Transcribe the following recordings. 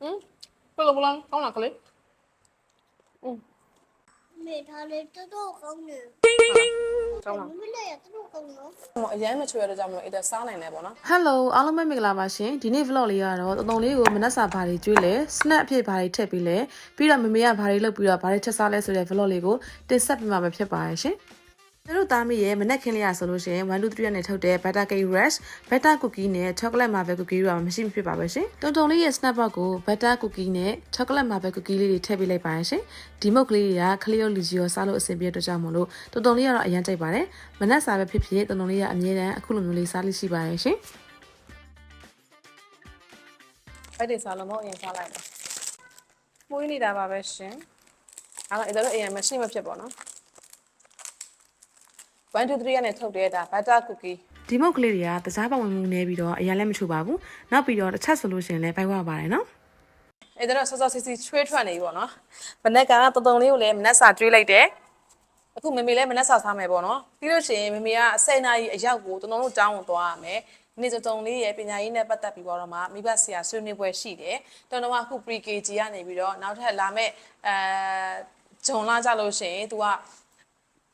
ဟမ်ဘယ်လိုဘလန်ကောင်းလားကလေးမေထားလေတော်တော်ကောင်းတယ်ကောင်းလားမလေးရတော်တော်ကောင်းနော်ဟိုအရန်မချွေရတဲ့ကြောင့်မလို့အဲ့ဒါစားနိုင်တယ်ပေါ့နော်ဟယ်လိုအားလုံးပဲမင်္ဂလာပါရှင်ဒီနေ့ vlog လေးကတော့တုံတုံလေးကိုမနက်စာဘာတွေကျွေးလဲ snap အဖြစ်ဘာတွေထည့်ပြီးလဲပြီးတော့မမေကဘာတွေလုပ်ပြီးတော့ဘာတွေချက်စားလဲဆိုတဲ့ vlog လေးကိုတင်ဆက်ပေးမှာပဲဖြစ်ပါရဲ့ရှင် တို့သားမီးရဲ့မနက်ခင်းလေးရဆိုလို့ရှိရင်1 2 3နဲ့ထုတ်တဲ့ butter cake rush butter cookie နဲ့ chocolate marble cookie တို့ကမရှိမဖြစ်ပါပဲရှင်တုံတုံလေးရဲ့ snap box ကို butter cookie နဲ့ chocolate marble cookie လေးတွေထည့်ပေးလိုက်ပါရဲ့ရှင်ဒီမုတ်ကလေးတွေကခလီယိုလီဂျီယောစားလို့အဆင်ပြေတဲ့အတွက်ကြောင့်မလို့တုံတုံလေးကတော့အရင်ကြိုက်ပါတယ်မနက်စာပဲဖြစ်ဖြစ်တုံတုံလေးကအမြဲတမ်းအခုလိုမျိုးလေးစားလို့ရှိပါရဲ့ရှင်အဲ့ဒီစားလို့မဟုတ်အရင်စားလိုက်တယ်မွေးနေတာပါပဲရှင်အဲ့တော့အဲ့ဒါတော့အရင်မရှိမဖြစ်ပေါ့နော် 1 2 3ကနေထုတ်တဲ့ဒါ butter cookie ဒီမုတ်ကလေးတွေကတစားပဝင်မှုနေပြီးတော့အရင်လည်းမထူပါဘူးနောက်ပြီးတော့တစ်ချက်ဆိုလို့ရှိရင်လည်းဘိုက်ဝပါတယ်နော်အဲ့ဒါတော့စောစောစီစီချွေးထွက်နေပြီပေါ့နော်မနေ့ကတုံတုံလေးကိုလည်းမနက်စာကျွေးလိုက်တယ်အခုမမေလည်းမနက်စာစားမယ်ပေါ့နော်ပြီးလို့ရှိရင်မမေက10နာရီအရောက်ကိုတုံတုံတို့တောင်းဝင်သွားရမယ်နေ့တုံလေးရဲ့ပညာရေးနဲ့ပတ်သက်ပြီးတော့မှမိဘဆရာဆွေးနွေးပွဲရှိတယ်တုံတုံကအခု pre KG ကနေပြီးတော့နောက်ထပ်လာမဲ့အဲဂျုံလာကြလို့ရှိရင် तू က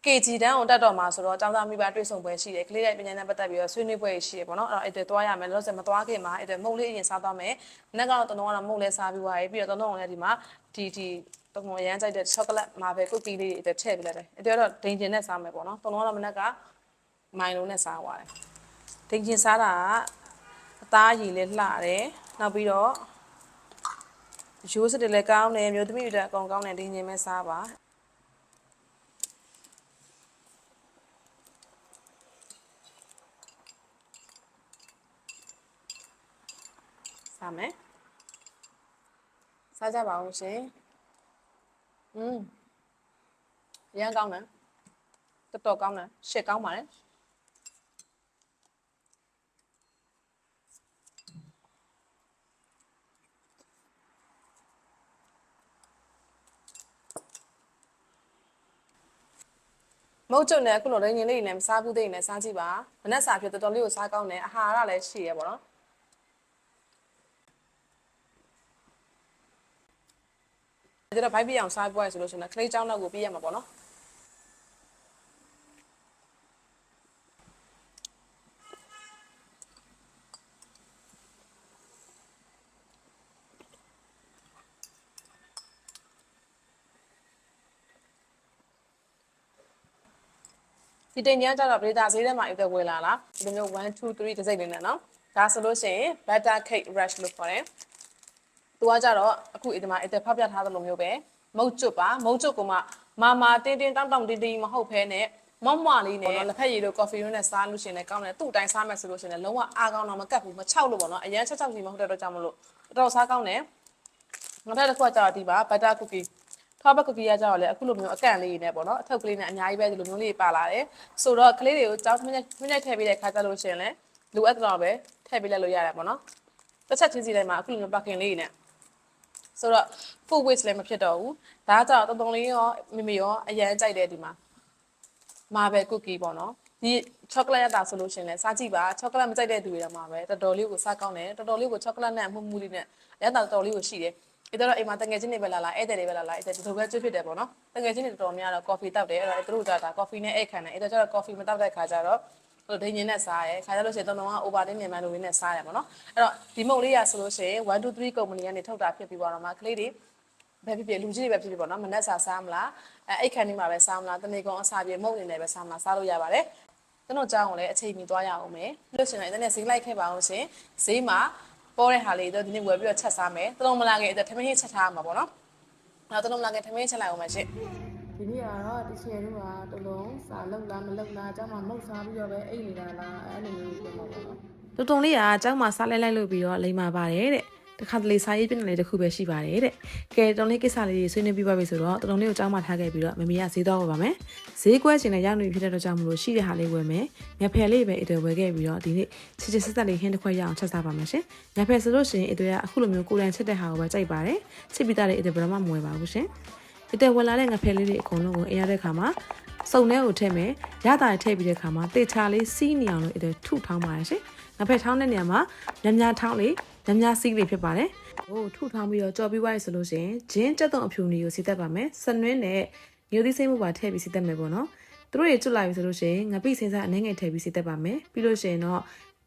KG တန်းကိုတက်တော့မှာဆိုတော့ចောင်းသားမိဘတွေ့ဆုံပွဲရှိတယ်ကလေးတိုင်းပညာနဲ့ပတ်သက်ပြီးတော့ဆွေးနွေးပွဲရှိတယ်ပေါ့နော်အဲ့တော့အဲ့ဒါသွားရမယ်လို့ဆိုမသွားခင်မှာအဲ့ဒါမုံလေးအရင်စားသွားမယ်မနေ့ကတော့တလုံးကတော့မုံလေးစားပြီးသွားပြီပြီးတော့တလုံးကလည်းဒီမှာဒီဒီတလုံးရမ်းကြိုက်တဲ့ chocolate marble cookie လေးတွေထည့်ပေးလိုက်တယ်အဲ့ဒါတော့ဒိန်ဂျင်နဲ့စားမယ်ပေါ့နော်တလုံးကတော့မနေ့ကမိုင်လုံးနဲ့စားသွားတယ်ဒိန်ဂျင်စားတာကအသားရည်လေးလှတယ်နောက်ပြီးတော့ရိုးစတယ်လည်းကောင်းတယ်မျိုးသမီးတွေအကုန်ကောင်းတယ်ဒိန်ဂျင်ပဲစားပါ စားမယ်စားကြပါဦးရှင်อืมရမ်းကောင်းတယ်တော်တော်ကောင်းတယ်ရှစ်ကောင်းပါလေမဟုတ်ကျွတ်နဲ့အခုလိုရင်းရင်းလေးတွေနဲ့မစားဘူးသေးရင်လည်းစားကြည့်ပါမနက်စာဖြစ်တော်တော်လေးကိုစားကောင်းတယ်အာဟာရလည်းရှိရပေါ့နော် ဒါတော့ဘိုက်ပြအောင်စားပွားရဆိုလို့ရှိရင်ခလေးချောင်းတော့ကိုပြည့်ရမှာပေါ့နော်ဒီတင်ညာကြတော့ဒေတာဈေးထဲမှာအိတ်သက်ဝယ်လာလားဒီလိုမျိုး1 2 3တစ်စိတ်လေးနဲ့နော်ဒါဆိုလို့ရှိရင် butter cake rush လို့ခေါ်တယ်။ तू ကကြတော့အခုဒီမှာအတက်ဖောက်ပြထားသလိုမျိုးပဲမုတ်ကျွတ်ပါမုတ်ကျွတ်ကမှမာမာတင်းတင်းတောင်းတောင်းတင်းတင်းမဟုတ်ဖဲနဲ့မော့မွာလေးနဲ့လက်ဖက်ရည်တို့ကော်ဖီတို့နဲ့စားလို့ရှရင်လည်းကောင်းတယ်သူ့အတိုင်းစားမယ်ဆိုလို့ရှရင်လည်းလုံးဝအားကောင်းတော့မကတ်ဘူးမချောက်လို့ပေါ့နော်အရန်ချက်ချောက်ကြီးမဟုတ်တဲ့တော့ကြောင့်မလို့တော်တော်စားကောင်းတယ်နောက်ထပ်တစ်ခုကကြတော့ဒီပါဘတ်တာကူကီထောက်ဘတ်ကူကီကကြတော့လေအခုလိုမျိုးအကန့်လေးတွေနဲ့ပေါ့နော်အထုပ်ကလေးနဲ့အများကြီးပဲဒီလိုမျိုးလေးပါလာတယ်ဆိုတော့ကလေးတွေကိုကြောင်းမြင့်မြင့်ထည့်ပေးတဲ့ခါကြလို့ရှရင်လည်းလိုအပ်တော့ပဲထည့်ပေးလိုက်လို့ရတယ်ပေါ့နော်တစ်ချက်ချင်းစီတိုင်းမှာအခုလိုမျိုးပကင်လေးတွေနဲ့ ဆိုတော့ full waste လည်းမဖြစ်တော့ဘူးဒါကကြောင့်တုံတုံလေးရောမိမိရောအရန်ကြိုက်တယ်ဒီမှာ marble cookie ပေါ့နော်ဒီ chocolate ရတာဆိုလို့ရှရင်လဲစားကြည့်ပါ chocolate မကြိုက်တဲ့သူတွေတော့မှာပဲတော်တော်လေးကိုစားကောင်းတယ်တော်တော်လေးကို chocolate နဲ့အမှုမှုလေးနဲ့ရတာတော်တော်လေးကိုရှိတယ်အဲ့တော့အိမ်မှာတငယ်ချင်းတွေပဲလာလာဧည့်သည်တွေပဲလာလာအဲ့ဒါဒီလိုပဲကျွတ်ဖြစ်တယ်ပေါ့နော်တငယ်ချင်းတွေတော်တော်များတော့ coffee တောက်တယ်အဲ့တော့သူတို့ကဒါ coffee နဲ့အိတ်ခံတယ်အဲ့တော့ကျတော့ coffee မတောက်တဲ့ခါကျတော့ ဟိုဒိန်ညင်နဲ့စားရဲခါကြလို့ရှိရင်တော့တော့ over တင်းမြန်မာလိုလေးနဲ့စားရပါတော့အဲ့တော့ဒီမုတ်လေးရဆိုလို့ရှိရင်1 2 3 company ကနေထုတ်တာဖြစ်ပြီးပါတော့မှာကလေးတွေဘယ်ဖြစ်ဖြစ်လူကြီးတွေပဲဖြစ်ဖြစ်ပေါ့နော်မနက်စာစားမလားအဲအိတ်ခမ်းနေမှာပဲစားမလားတနေ့ကောင်အစာပြေမုတ်နေတယ်ပဲစားမလားစားလို့ရပါတယ်ကျွန်တော်ကြောင်းကိုလည်းအချိန်မီသွားရအောင်မယ်လို့ရှိရင်လည်းအဲ့ဒါနဲ့ဈေးလိုက်ခဲ့ပါအောင်ရှင်ဈေးမှာပေါ်တဲ့ဟာလေးတော့ဒီနေ့ဝယ်ပြီးတော့ချက်စားမယ်တလုံးမလာခင်အဲ့ဒါထမင်းဟင်းချက်ထားမှာပေါ့နော်နောက်တလုံးမလာခင်ထမင်းချက်လိုက်အောင်မယ်ရှင် ဒီနေ့ကတော့တချယ်တို့ကတလုံးစာလောက်လားမလောက်လားအเจ้าမှာမုတ်စားပြီးတော့ပဲအိတ်နေတာလားအဲ့လိုမျိုးပြောမှာပေါ့နော်တူတုံလေးကအเจ้าမှာစားလိုက်လိုက်လို့ပြီးတော့လိမ္မာပါတယ်တဲ့တခါတလေစားရေးပြနေလေတစ်ခုပဲရှိပါတယ်တဲ့ကဲတုံလေးကိစ္စလေးတွေဆွေးနွေးပြပါပြီဆိုတော့တုံလေးကိုအเจ้าမှာထားခဲ့ပြီးတော့မမေကဈေးသွားပါပါမယ်ဈေးကွဲရှင်နဲ့ရောက်နေဖြစ်တဲ့တော့ကြောင့်မလို့ရှိတဲ့ဟာလေးဝယ်မယ်ငဖယ်လေးပဲအတွေ့ဝယ်ခဲ့ပြီးတော့ဒီနေ့ချစ်ချစ်ဆက်ဆက်လေးဟင်းတစ်ခွက်ရအောင်ချက်စားပါမယ်ရှင်ငဖယ်ဆိုလို့ရှိရင်အတွေ့ကအခုလိုမျိုးကိုယ်တိုင်ချက်တဲ့ဟာကိုပဲကြိုက်ပါတယ်ချစ်ပြီးသားလေးအတွေ့ဘယ်တော့မှမဝယ်ပါဘူးရှင် အတဲဝင်လာတဲ့ငဖဲလေးတွေအကုန်လုံးကိုအရတဲ့ခါမှာစုံထဲကိုထည့်မယ်ရတာထည့်ပြီးတဲ့ခါမှာတေချာလေးစီးနေအောင်လို့အတဲထုထောင်းပါတယ်ရှင်ငဖဲထောင်းတဲ့နေရာမှာညံ့ညံ့ထောင်းလေးညံ့ညံ့စီးလေးဖြစ်ပါတယ်ဟိုထုထောင်းပြီးတော့ကြော်ပြီးွားရဆိုလို့ရှိရင်ဂျင်းကြက်သွန်အဖြူနီကိုစီတက်ပါမယ်ဆနွင်းနဲ့မျိုးသီးစိမ့်မှုပါထည့်ပြီးစီတက်မယ်ပေါ့နော်သူတို့တွေကျွတ်လာပြီဆိုလို့ရှိရင်ငပိစင်းစားအနှဲငယ်ထည့်ပြီးစီတက်ပါမယ်ပြီးလို့ရှိရင်တော့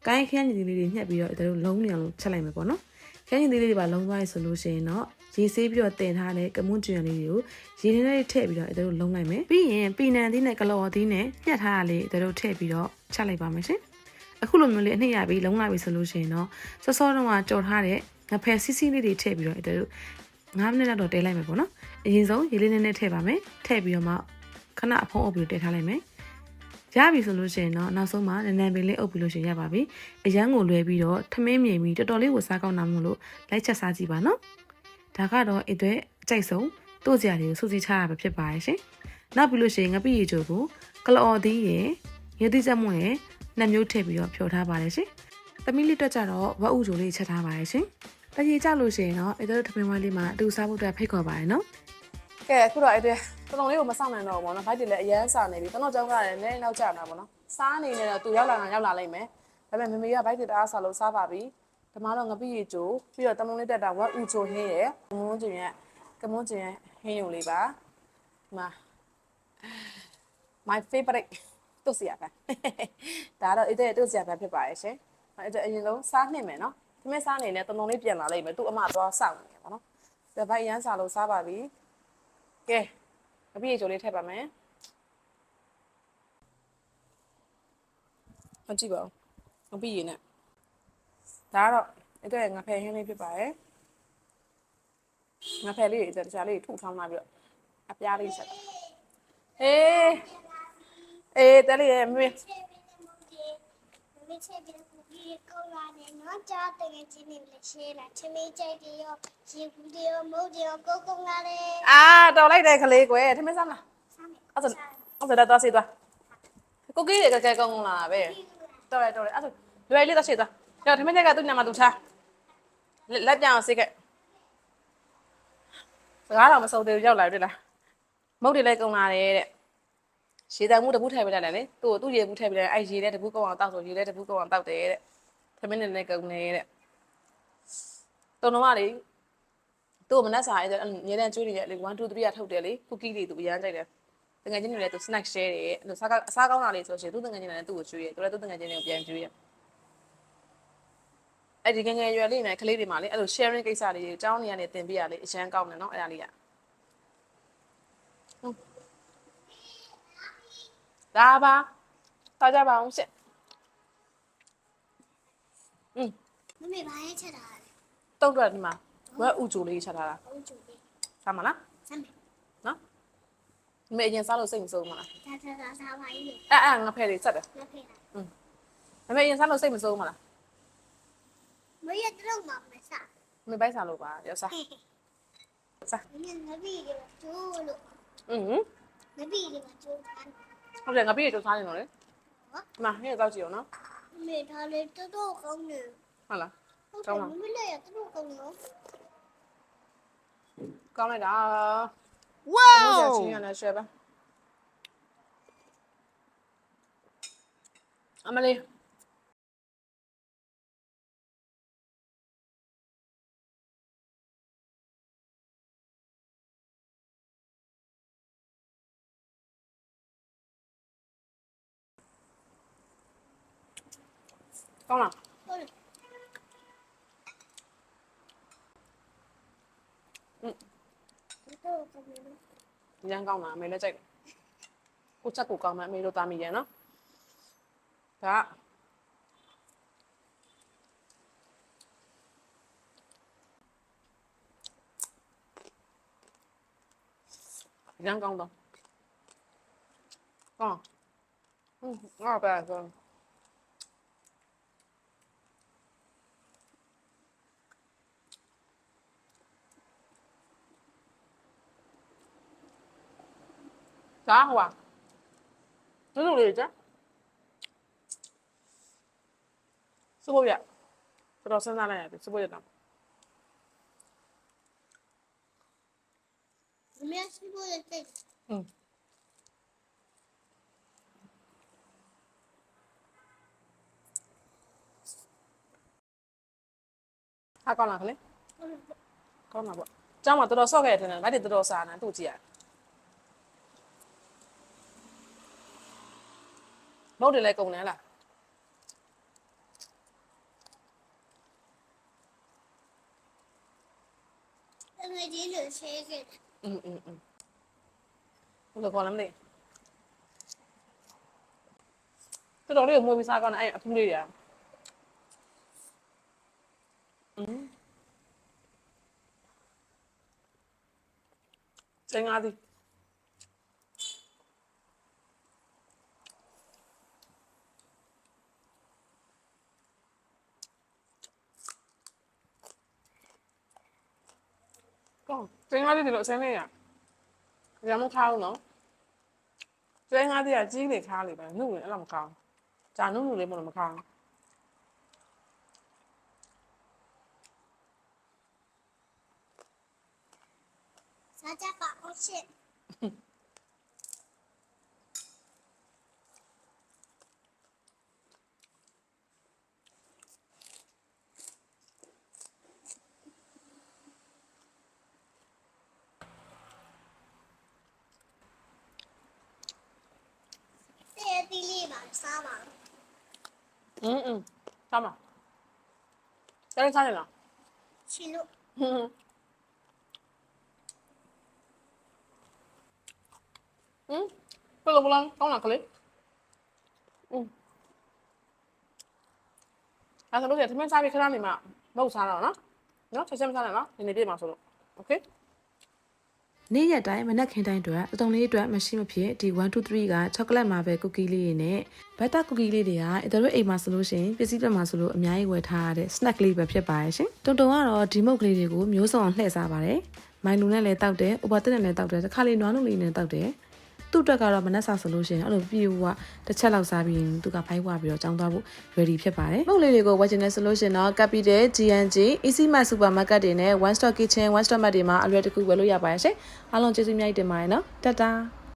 ကိုင်းခန်းညီလေးတွေညှက်ပြီးတော့တို့လုံးနေအောင်ချက်လိုက်မယ်ပေါ့နော်ခန်းညီလေးတွေပါလုံးသွားရဆိုလို့ရှိရင်တော့ ရေဆေးပြီးတော့တင်ထားတဲ့ကမွန်းကျွံလေးတွေကိုရေထဲထဲထည့်ပြီးတော့တို့လုံးလိုက်မယ်ပြီးရင်ပီနံသီးနဲ့ကလော်သီးနဲ့ညှက်ထားတာလေးတို့ထည့်ပြီးတော့ချက်လိုက်ပါမယ်ရှင်အခုလိုမျိုးလေးအနှစ်ရပြီးလုံးလာပြီဆိုလို့ရှိရင်တော့စောစောတုန်းကကြော်ထားတဲ့ငဖယ်စီးစီးလေးတွေထည့်ပြီးတော့အဲ့ဒါတို့9မိနစ်လောက်တော့တဲလိုက်မယ်ပေါ့နော်အရင်ဆုံးရေလေးနည်းနည်းထည့်ပါမယ်ထည့်ပြီးတော့မှခဏအဖုံးအုပ်ပြီးတဲထားလိုက်မယ်ရပြီဆိုလို့ရှိရင်တော့နောက်ဆုံးမှနည်းနည်းပင်လေးအုပ်ပြီးလို့ရှိရင်ရပါပြီအရန်ကိုလွယ်ပြီးတော့ထမင်းမြင်ပြီးတော်တော်လေးကိုစားကောင်းတာမို့လို့လိုက်ချက်စားကြည့်ပါနော် ဒါကတော့အတွေ့အကြိုက်ဆုံးတို့ကြတွေကိုစူးစီးချရပဲဖြစ်ပါရဲ့ရှင်နောက်ပြီးလို့ရှိရင်ငပိရီချိုကိုကလော်သီးရယ်ရေသီးချက်မွန်ရယ်နှစ်မျိုးထည့်ပြီးတော့ဖြော်ထားပါတယ်ရှင်။သမီးလေးတက်ကြတော့ဝက်ဥချိုလေးချက်ထားပါတယ်ရှင်။တကြီးကြလို့ရှိရင်တော့အဲ့တို့ထမင်းဝိုင်းလေးမှာအတူစားဖို့အတွက်ဖိတ်ခေါ်ပါတယ်နော်ကဲအခုတော့အဲ့ဒါတော်တော်လေးကိုမဆောင်နိုင်တော့ဘူးပေါ့နော်ဘိုက်တွေလည်းအရန်စာနေပြီတော်တော်ကြောင်းကလည်းနည်းနည်းနောက်ကျတာပေါ့နော်စားနေနေတော့သူရောက်လာတာရောက်လာလိမ့်မယ်ဒါပေမဲ့မမေကဘိုက်တွေတအားစားလို့စားပါပြီ ဓမ္မတော့ငပိရီကျိုးပြီးတော့တမုံလေးတက်တာဝက်ဥချိုဟင်းရယ်ကမွန်းကျင်ရဲ့ကမွန်းကျင်ရဲ့ဟင်းယုံလေးပါဒီမှာ my favorite တုတ်စီရပဲဒါတော့အဲ့တဲ့တုတ်စီရပဲဖြစ်ပါရဲ့ရှင်အဲ့ဒါအရင်ဆုံးစားနှိမ့်မယ်နော်ဒီမဲ့စားနေနဲ့တုံတုံလေးပြန်လာလိမ့်မယ်သူ့အမသွားစောင့်နေတယ်ပေါ့နော်ဒါဘိုက်ရမ်းစားလို့စားပါပြီကဲအပြည့်ချိုလေးထည့်ပါမယ်မကြည့်ပါဘူးအပြည့်ရည်နဲ့ ဒါကတော့အဲ့တဲ့ငါဖယ်ဟင်းလေးဖြစ်ပါရဲ့ငါဖယ်လေးတွေတခြားလေးထုထောင်းလာပြီးတော့အပြားလေးဆက်တာဟေးအေးတယ်လေးရဲ့မေမချေပြီးကူကြီးကောလာတယ်နော်ကြားတကယ်ချင်းနေလေရှင်းလာချမေးကြိုက်တယ်ရောရေဘူးတယ်ရောမုတ်တယ်ရောကိုကုန်းလာတယ်အာတော်လိုက်တယ်ခလေးကွယ်ထမင်းစားမလားစားမယ်အဲ့ဒါအဲ့ဒါတော့ဆေးသွားကိုကြီးတွေကကဲကောင်းကောင်းလာပဲတော်ရတော်ရအဲ့ဒါလွယ်လေးတော့ဆေးသွား တော့ထမင်းချက်ကသူ့ညမှာသူထားလက်ပြောင်းဆေးခဲ့စကားတော့မစုံသေးဘူးရောက်လာပြီလားမုတ်တွေလည်းကုန်လာတယ်တဲ့ရှည်တံမှုတပူးထည့်ပေးလိုက်တယ်လေသူ့ကိုသူ့ရေဘူးထည့်ပေးလိုက်အဲ့ရေလည်းတပူးကောင်းအောင်တောက်ဆိုရေလည်းတပူးကောင်းအောင်တောက်တယ်တဲ့ထမင်းနဲ့လည်းကုန်နေတဲ့တုံတော်မလေးသူ့ကိုမနှက်စားရဲညနေကျွေးနေရလေ1 2 3ကထုတ်တယ်လေကုကီးတွေသူအရန်ကြိုက်တယ်တငယ်ချင်းတွေလည်းသူ snack share တယ်အဲ့လိုစားကအစားကောင်းတာလေးဆိုလို့ရှိရင်သူတငယ်ချင်းတွေလည်းသူ့ကိုကျွေးတယ်သူလည်းသူတငယ်ချင်းတွေကိုပြန်ကျွေးတယ် အဲ့ဒီငယ်ငယ်ရွယ်လေးနဲ့ကလေးတွေမှာလေအဲ့လို sharing ကိစ္စလေးတွေအကြောင်းနေရနေတင်ပြရလေအရန်ကောင်းတယ်နော်အဲ့ဒါလေးကဟုတ်ဒါပါတော်ကြပါအောင်ရှင့်อืมမမေဘာရဲ့ချက်တာလဲတုတ်တော့ဒီမှာဝက်ဥကြိုလေးချက်ထားတာဟုတ်ကြည့်တယ်စားမလားစားမယ်နော်ဒီမေအရင်စားလို့စိတ်မဆိုးမလားဒါဒါဒါစားပါရေးအဲ့အဲ့ငါဖဲလေးဆက်တယ်လက်ဖေးလိုက်ဒီမေအရင်စားလို့စိတ်မဆိုးမလား မရတော့မှမစားမေပိုက်စားလို့ပါရောက်စားစားမင်းငပီးတွေကျိုးလို့อืมငပီးတွေကျိုးတယ်ဟုတ်တယ်ငါပြည့်တော့စားနေတော့လေဟုတ်ဒီမှာဟင်းတော့ကြည့်အောင်နော်မေထားလေတော်တော်ကောင်းတယ်ဟုတ်လားဟုတ်ကောကဲ့င်းလားမလေးရတော်တော်ကောင်းတယ်ကောင်းလိုက်တာဝေါဘုရားချင်းရနေရှယ်ပါအမလေး ကောင်းလားဟုတ်တယ်တော်တော်ကောင်းတယ်ရမ်းကောင်းတာအမေလည်းကြိုက်တယ်ကိုချက်ကိုကောင်းမှအမေတို့သားမိရယ်နော်ဒါကရမ်းကောင်းတော့ကောင်းဟင်းငါပဲကောင်း ဒါဟိုပါတူတူလေးကြစဖို့ရတော်တော်စဉ်းစားလိုက်ရတယ်စဖို့ရတော့မမေစီးဖို့ရတဲ့อืมဟာကောင်းလားခလေးကောင်းမှာပေါ့ကျောင်းမှာတော်တော်ဆော့ခဲ့တယ်ထင်တယ်ဗတ်တွေတော်တော်စားနေသူ့ကြည့်ရမဟုတ်တယ် nốt đi lên cùng nữa là ừ ừ ừ. Không được con lắm đi. Cái đó đi được mua visa con anh không đi à? Ừ. Trên Nga đi. တယ်အဲ့အဖူးလေးတွေကอืมကျင်းကားသည်ကောင်းကျင်းကားသည်ဒီလိုအစင်းလေးရရမခါဘူးနော်ကျင်းကားသည်ကကြီးလေခါလေပဲနှုတ်လေအဲ့လိုမခါဘူးဂျာနှုတ်နှုတ်လေးမလို့မခါဘူးစားကြပါအောင်ရှင့် တဲ့တီးလေးပါစားပါ อืมอืมစားမှာကျင်းစားနေလား ရှင်လို့ ဟင်းဟင်းဘယ်လိုဘလန်ကောင်းလားကလေးอืมအဲ့ဒါလို့ရသမင်းစားပြီးခဏနေမှမဟုတ်စားတော့နော်နော်ချက်ချင်းမစားနဲ့နော်ဒီနေ့ပြည့်မှာဆိုလို့โอเค နေ့ရက်တိုင်းမနက်ခင်းတိုင်းအတွက်အတုံးလေးအတွက်မရှိမဖြစ်ဒီ1 2 3ကချောကလက်မာပဲကူကီလေးတွေနဲ့ ဘတ်တာကူကီလေးတွေကအဲတို့အိမ်မှာဆိုလို့ရှိရင်ပစ္စည်းပြတ်မှာဆိုလို့အများကြီးဝယ်ထားရတဲ့ snack လေးပဲဖြစ်ပါရဲ့ရှင်တုံတုံကတော့ဒီမုတ်ကလေးတွေကိုမျိုးစုံအောင်လှည့်စားပါတယ်မိုင်လူနဲ့လည်းတောက်တယ်ဥပတက်နဲ့လည်းတောက်တယ်တစ်ခါလေးနွားနုလေးနဲ့တောက်တယ်သူ့အတွက်ကတော့မနက်စာဆိုလို့ရှိရင်အဲ့လိုပြေဝတစ်ချက်လောက်စားပြီးရင်သူကဖိုက်ဝပြီးတော့ကြောင်းသွားဖို့ ready ဖြစ်ပါတယ်မုတ်လေးတွေကိုဝယ်ချင်တဲ့ဆိုလို့ရှိရင်တော့ Capital GNG Easy Mart Supermarket တွေနဲ့ One Stop Kitchen One Stop Mart တွေမှာအလွယ်တကူဝယ်လို့ရပါတယ်ရှင်အားလုံးကျေးဇူးအများကြီးတင်ပါတယ်နော်တတ်တာ